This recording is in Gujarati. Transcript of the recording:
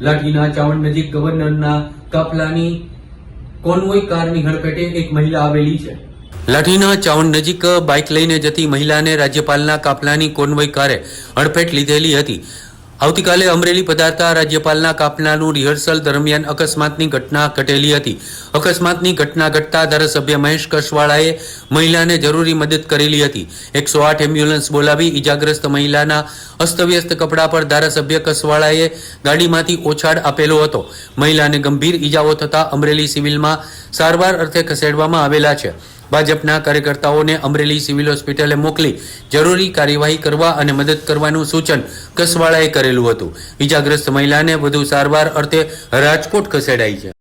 લાઠીના ચાવંડ નજીક ગવર્નરના કાફલાની કોન્વોય કારની હડફેટે એક મહિલા આવેલી છે. લાઠીના ચાવંડ નજીક બાઇક લઈને જતી મહિલાને રાજ્યપાલના કાફલાની કોન્વોય કારે હડફેટ લીધેલી હતી. આવતીકાલે અમરેલી પધારતા રાજ્યપાલના કાફલાનું રિહર્સલ દરમિયાન અકસ્માતની ઘટના ઘટેલી હતી. અકસ્માતની ઘટના ઘટતા ધારાસભ્ય મહેશ કશવાળાએ મહિલાને જરૂરી મદદ કરેલી હતી. એકસો આઠ એમ્બ્યુલન્સ બોલાવી ઈજાગ્રસ્ત મહિલાના અસ્તવ્યસ્ત કપડા પર ધારાસભ્ય કસવાળાએ ગાડીમાંથી ઓછાડ આપેલો હતો. મહિલાને ગંભીર ઈજાઓ થતા અમરેલી સિવિલમાં સારવાર અર્થે ખસેડવામાં આવેલા છે. ભાજપના કાર્યકર્તાઓને અમરેલી સિવિલ હોસ્પિટલે મોકલી જરૂરી કાર્યવાહી કરવા અને મદદ કરવાનું સૂચન કસવાળાએ કરેલું હતું. ઈજાગ્રસ્ત મહિલાને વધુ સારવાર અર્થે રાજકોટ ખસેડાઈ છે.